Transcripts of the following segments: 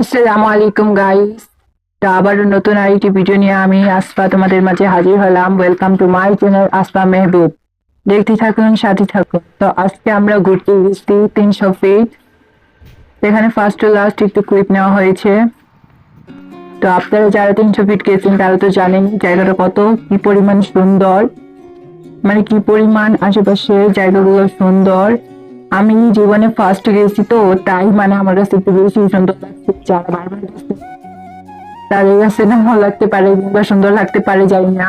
আসসালামু আলাইকুম গাইস তো আবার নতুন আরেকটি ভিডিও নিয়ে আমি আসফা তোমাদের মাঝে হাজির হলাম। Welcome to my channel Asfa Mehboob. দেখতে থাকুন, সাথে থাকুন। তো আজকে আমরা ঘুরতে গেছি তিনশো ফিট এখানে ফার্স্ট টু লাস্ট একটু ক্লিপ নেওয়া হয়েছে। তো আপনারা যারা তিনশো ফিট গেছেন, তারা তো জানেন জায়গাটা কত, কি পরিমাণ সুন্দর। মানে কি পরিমাণ আশেপাশে জায়গাগুলো সুন্দর। আমি জীবনে ফার্স্ট গেছি তো, তাই মানে আমার কাছে একটু বেশি সুন্দর লাগছে তাদের কাছে না ভালো লাগতে পারে, কিংবা সুন্দর লাগতে পারে, জানি না।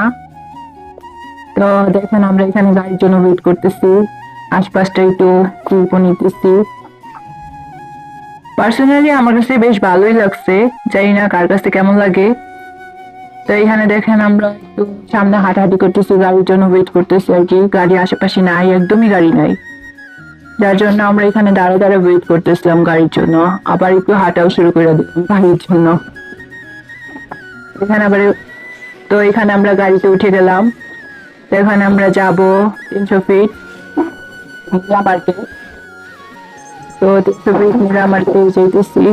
তো দেখেন, আমরা এখানে গাড়ির জন্য ওয়েট করতেছি। আশপাশটা একটু ক্লিপ নিতেছি। পার্সোনালি আমার কাছে বেশ ভালোই লাগছে, জানি না কার কাছে কেমন লাগে। তো এখানে দেখেন, আমরা একটু সামনে হাঁটাহাঁটি করতেছি, গাড়ির জন্য ওয়েট করতেছি আর কি। গাড়ি আশেপাশে নাই, একদমই গাড়ি নাই। যার জন্য আমরা এখানে দাঁড়ে দাঁড়ে ওয়েট করতেছিলাম গাড়ির জন্য। আবার একটু হাঁটাও শুরু করে দিলাম গাড়ির জন্য। এখানে আবার তো এখানে আমরা গাড়িতে উঠে গেলাম। এখানে আমরা যাব তিনশো ফিট মিরা তো তিনশো ফিট মিরা মার্কেটে যেতেছি।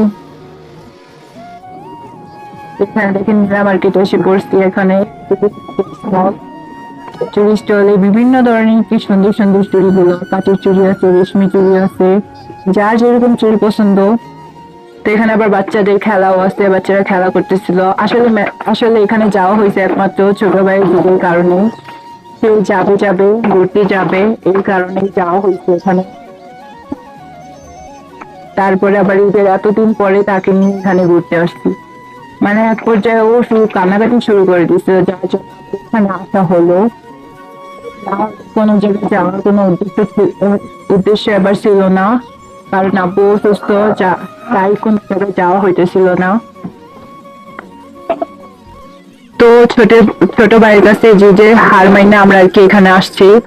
এখানে দেখেন মিরা মার্কেটে এসে পড়ছি এখানে। চুরি স্টলে বিভিন্ন ধরনের কি সুন্দর সুন্দর চুড়ি গুলো কাঠের চুড়ি আছে, রেশমি চুড়ি আছে, যার যেরকম চুড়ি পছন্দ। তো এখানে আবার বাচ্চাদের খেলাও আছে, বাচ্চারা খেলা করতেছিল। আসলে আসলে এখানে যাওয়া হয়েছে একমাত্র ছোট ভাইয়ের যুগের কারণে। সে যাবে যাবে, ঘুরতে যাবে, এই কারণেই যাওয়া হয়েছে এখানে। তারপরে আবার ঈদের এতদিন পরে তাকে নিয়ে এখানে ঘুরতে আসছি। মানে এক পর্যায়ে ও শুরু কান্নাকাটি শুরু করে দিচ্ছে যার জন্য এখানে আসা হলো। আমার কোনো জায়গায় যাওয়ার কোনো উদ্দেশ্য উদ্দেশ্য এবার ছিল না। কারণ আব্বু সুস্থ যা- তাই কোনো জায়গায় যাওয়া হইতেছিল না। তো ছোট ছোট ভাইয়ের কাছে যে যে হার আমরা আর কি এখানে আসছি,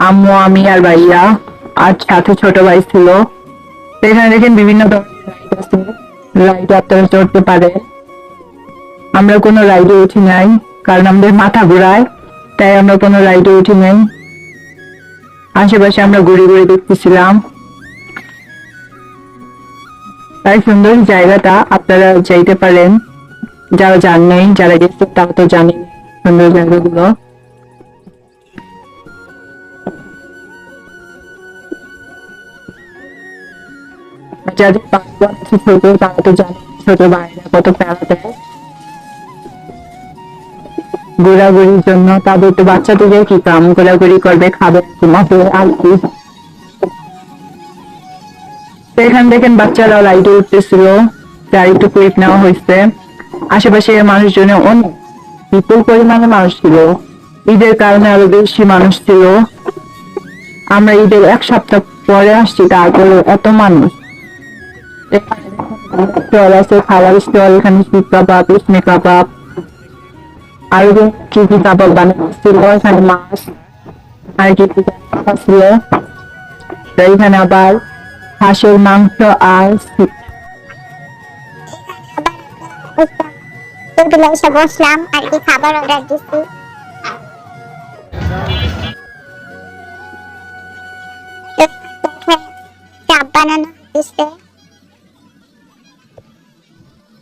আম্মু, আমি আর ভাইয়া, আর সাথে ছোট ভাই ছিল। এখানে দেখেন বিভিন্ন ধরনের আছে রাইড আপনারা চড়তে পারে। আমরা কোনো রাইডে উঠি নাই, কারণ আমাদের মাথা ঘোরায়। তাই আমরা কোনো রাইডে উঠি নাই। আশেপাশে আমরা ঘুরে ঘুরে দেখতেছিলাম। তাই সুন্দর জায়গাটা আপনারা যাইতে পারেন। যারা জান নাই, যারা গেছে, তারা তো জানেন সুন্দর জায়গাগুলো। যাদের আছে ছোট, তারা তো জানে ছোট ভাইরা কত প্যারা দেয়। ঘোরাঘুরির জন্য তাদের তো বাচ্চাদের কি কাম ঘোরাঘুরি করবে, খাবে ঘুমাবে আর কি? তো এখান দেখেন বাচ্চারা লাইটে উঠতেছিল যার একটু ক্লিপ নেওয়া হয়েছে। আশেপাশে মানুষজনে অনেক বিপুল পরিমাণে মানুষ ছিল। ঈদের কারণে আরও বেশি মানুষ ছিল। আমরা ঈদের এক সপ্তাহ পরে আসছি, তারপরে এত মানুষ। স্টল আছে, খাবার স্টল, এখানে কাবাব ইসমি কাবাব। কি কি কাবাব বানাচ্ছিল এখানে মাছ, আর কি ছিল এখানে আবার হাঁসের মাংস আর সি- এসে বসলাম, আর কি খাবার অর্ডার দিচ্ছি। চাপ বানানো হচ্ছে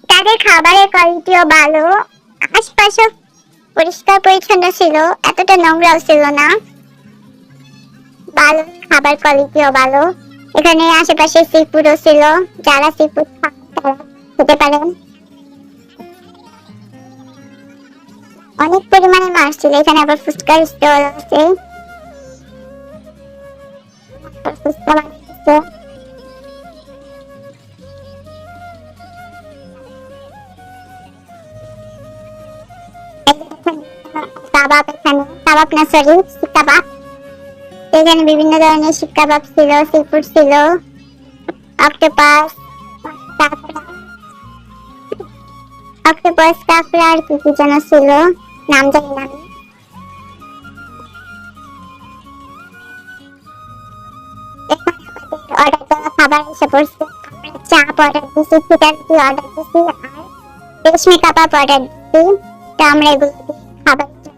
তাদের খাবারের কোয়ালিটিও ভালো। আশপাশও পরিষ্কার পরিচ্ছন্ন ছিল, এতটা নোংরাও ছিল না। ভালো, খাবার কোয়ালিটিও ভালো। এখানে আশেপাশে সিফুডও ছিল, যারা খান খেতে পারেন অনেক পরিমাণে মাছ ছিল, এখানে আবার ফুচকার স্টল আছে। কাবাব এখানে। কাবাব না সরি শিক কাবাব এখানে বিভিন্ন ধরনের শিক কাবাব ছিল সি ফুড ছিল অক্টোপাস অক্টোপাস কাঁকড়া আর কি কি যেন ছিল, নাম জানি না অর্ডার দেওয়া খাবার চাপ অর্ডার দিছি আর রেশমি কাবাব অর্ডার দিছি তো আমরা এগুলো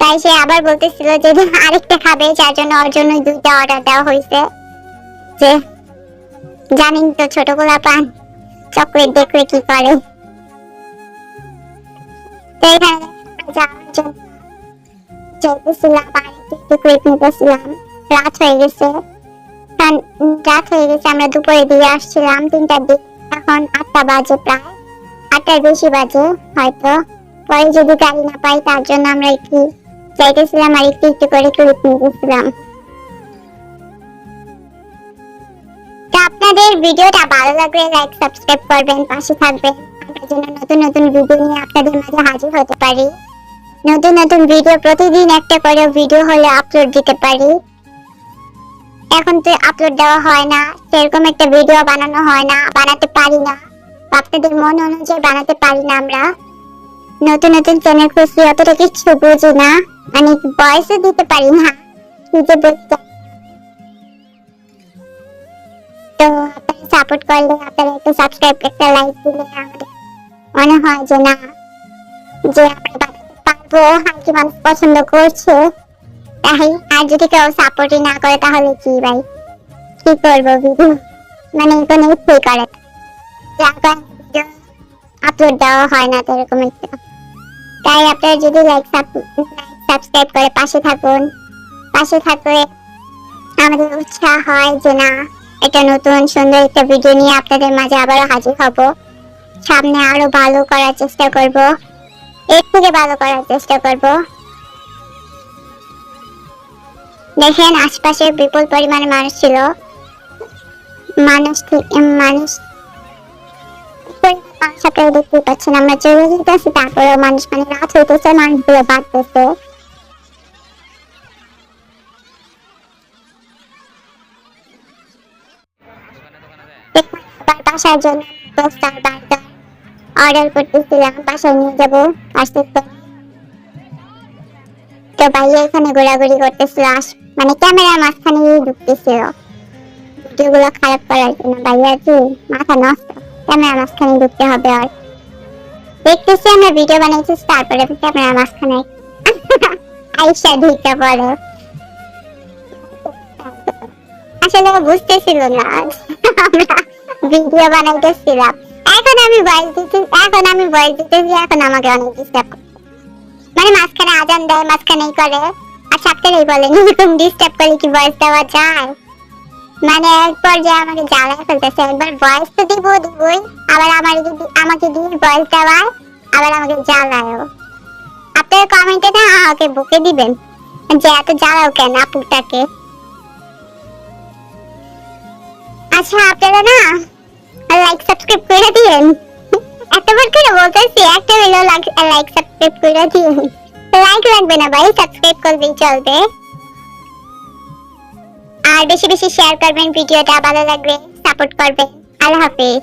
তাই সে আবার বলতেছিল যে আরেকটা খাবে, যার জন্য ওর জন্য দুইটা অর্ডার দেওয়া হয়েছে। যে, জানেন তো ছোট গোলা পান চকলেট দেখলে কি করে। রাত হয়ে গেছে। হয়ে গেছে, আমরা দুপুরে দিয়ে আসছিলাম, তিনটার এখন আটটা বাজে বেশি বাজে, হয়তো। যদি গাড়ি না পাই, তার জন্য আমরা একটু যাইতেছিলাম আর একটু একটু করে ক্লিপ নিতেছিলাম আপনাদের ভিডিওটা ভালো লাগলে লাইক সাবস্ক্রাইব করবেন, পাশে থাকবেন। আমরা যেন নতুন নতুন ভিডিও নিয়ে আপনাদের মাঝে হাজির হতে পারি। নতুন নতুন ভিডিও প্রতিদিন একটা করে ভিডিও হলে আপলোড দিতে পারি। এখন তো আপলোড দেওয়া হয় না, সেরকম একটা ভিডিও বানানো হয় না, বানাতে পারি না। আপনাদের মন অনুযায়ী বানাতে পারি না আমরা। নতুন নতুন চ্যানেল খুঁজছি অতটা কিছু বুঝি না। মানে ভয়েসও দিতে পারি না। যে বলতে তো আপনারা সাপোর্ট করলে আপনারা একটা সাবস্ক্রাইব একটা লাইক দিলে আমাদের মনে হয় যে না, যে আমরা পারব, আর কি মানুষ পছন্দ করছে। তাই আর যদি কেউ সাপোর্টই না করে তাহলে কি ভাই? কি করব ভিডিও মানে কোনো ইচ্ছেই করে কারণে ভিডিও আপলোড দেওয়া হয় না তো এরকম একটা। তাই আপনারা যদি লাইক সাবস্ক্রাইব করে পাশে থাকুন। পাশে থাকলে আমাদের উৎসাহ হয় যে না, একটা নতুন সুন্দর একটা ভিডিও নিয়ে আপনাদের মাঝে আবারও হাজির হব। সামনে আরও ভালো করার চেষ্টা করব। এর থেকে ভালো করার চেষ্টা করব। দেখেন আশপাশে বিপুল পরিমাণে মানুষ ছিল। মানুষ মানুষ আপনারা দেখতে পাচ্ছেন, আমরা চলে মানুষ মানে রাত হইতেছে মানুষগুলো বাড়তেছে। অর্ডার করতেছিলাম নিয়ে যাব এখানে ঘোরাঘুরি মানে মাঝখানে খারাপ করার কি মাথা নষ্ট? ক্যামেরার মাঝখানে ঢুকতে হবে আর। দেখতেছি আমরা ভিডিও বানাইছি তারপরে ক্যামেরার মাঝখানে। আইসা ঢুকতে পড়ে। আসলে বুঝতেছিল না। আমরা ভিডিও বানাইতেছিলাম। এখন আমি ভয়েস দিতে, এখন আমি ভয়েস দিতেছি, এখন আমাকে অনেক ডিস্টার্ব মানে মাঝখানে আজান দেয়, মাঝখানেই করে। আচ্ছা আপনারাই বলেন এরকম ডিস্টার্ব করে কি ভয়েস দেওয়া যায়? মানে এক পর্যায়ে আমাকে জ্বালায় ফেলতেছে। একবার ভয়েস তো দিব, দিবই। আবার আমার আমাকে দিয়ে ভয়েস দেওয়ায়, আবার আমাকে জ্বালায়ও। আপনারা কমেন্টে না আমাকে বুকে দিবেন? যে এত জ্বালাও কেন আপুটাকে আচ্ছা আপনারা না লাইক সাবস্ক্রাইব করে দিয়েন। এতবার করে বলতেছি? একটা হলো লাইক সাবস্ক্রাইব করে দিয়েন। লাইক লাগবে না ভাই সাবস্ক্রাইব করবেই চলবে। আর বেশি বেশি শেয়ার করবেন ভিডিওটা ভালো লাগবে সাপোর্ট করবেন। আল্লাহ হাফেজ।